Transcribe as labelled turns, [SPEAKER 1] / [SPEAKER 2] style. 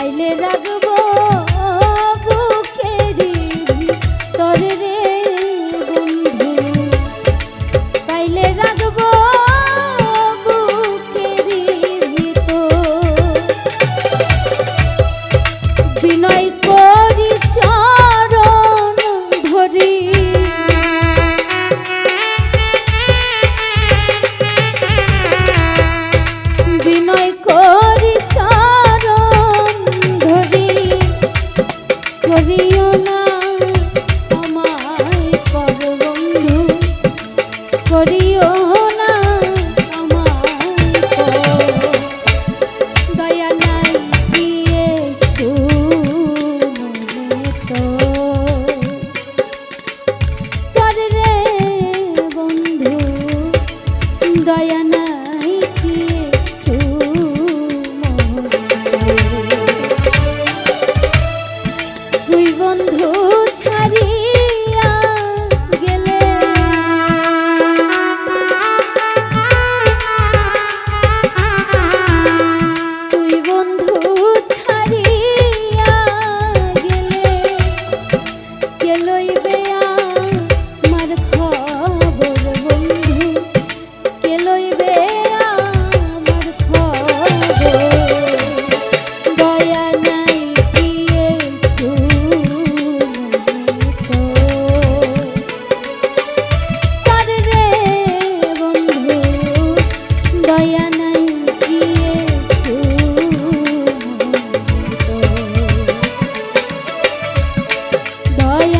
[SPEAKER 1] পাইলে রাখব। boia